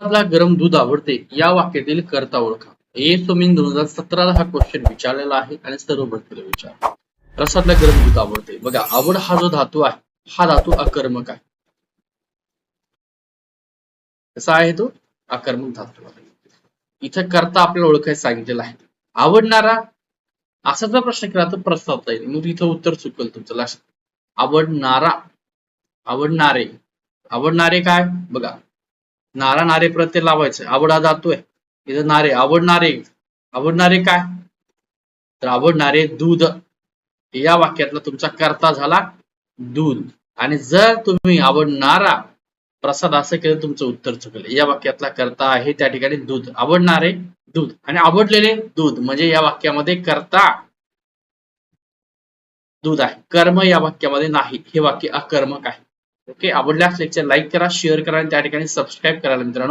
मला गरम दूध आवडते या वाक्यातील कर्ता ओळखा. ए. सोमीन दोन हजार सतराला हा क्वेश्चन विचारलेला आहे आणि सर्व भरतीला विचार रसातला गरम दूध आवडते. बघा आवड हा जो धातू आहे हा धातू अकर्मक आहे. कसा आहे तो? अकर्मक धातू आहे. इथं करता आपल्याला ओळखायला सांगितलेलं आहे. आवडणारा असा जर प्रश्न केला तर प्रस्तावता येईल. मग इथं उत्तर चुकल तुमचं लक्षात. आवडणारा आवडणारे. आवडणारे काय? बघा नारा नारे प्रत्यय लावायचं. आवडा जातोय. इथं नारे आवडणारे आवडणारे काय? तर आवडणारे दूध. या वाक्यातला तुमचा कर्ता झाला दूध. आणि जर तुम्ही आवडणारा प्रसाद असं केलं तुमचं उत्तर चुकलं. या वाक्यातला कर्ता आहे त्या ठिकाणी दूध. आवडणारे दूध. आणि आवडलेले दूध म्हणजे या वाक्यामध्ये कर्ता दूध आहे. कर्म या वाक्यामध्ये नाही. हे वाक्य अकर्मक आहे. ओके आवडल्यास लेक्चर लाईक करा शेअर करा आणि त्या ठिकाणी सबस्क्राईब करायला मित्रांनो.